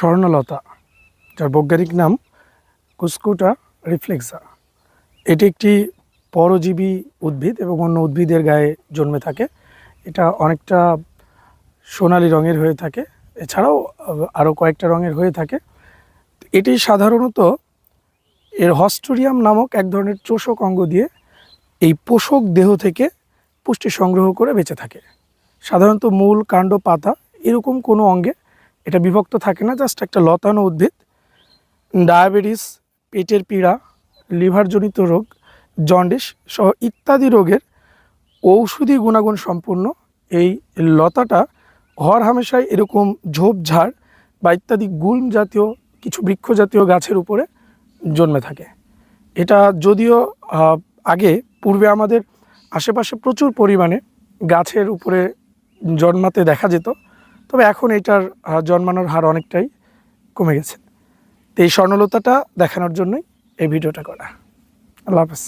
স্বর্ণলতা, যার বৈজ্ঞানিক নাম কুস্কুটা রিফ্লেক্সা। এটি একটি পরজীবী উদ্ভিদ এবং অন্য উদ্ভিদের গায়ে জন্মে থাকে। এটা অনেকটা সোনালি রঙের হয়ে থাকে। এছাড়াও আরও কয়েকটা রঙের হয়ে থাকে। এটি সাধারণত এর হস্টোরিয়াম নামক এক ধরনের চোষক অঙ্গ দিয়ে এই পোষক দেহ থেকে পুষ্টি সংগ্রহ করে বেঁচে থাকে। সাধারণত মূল, কাণ্ড, পাতা এরকম কোনো অঙ্গে এটা বিভক্ত থাকে না জাস্ট একটা লতানো উদ্ভিদ, ডায়াবেটিস, পেটের পীড়া, লিভারজনিত রোগ, জন্ডিস সহ ইত্যাদি রোগের ঔষধি গুণাগুণ সম্পূর্ণ। এই লতাটা হর হামেশাই এরকম ঝোপঝাড় বা ইত্যাদি গুল্ম জাতীয়, কিছু বৃক্ষ জাতীয় গাছের উপরে জন্মে থাকে। এটা যদিও আগে, পূর্বে আমাদের আশেপাশে প্রচুর পরিমাণে গাছের উপরে জন্মাতে দেখা যেত তবে এখন এটার জন্মানোর হার অনেকটাই কমে গেছে। তো এই স্বর্ণলতাটা দেখানোর জন্যই এই ভিডিওটা করা। আল্লাহ হাফেজ।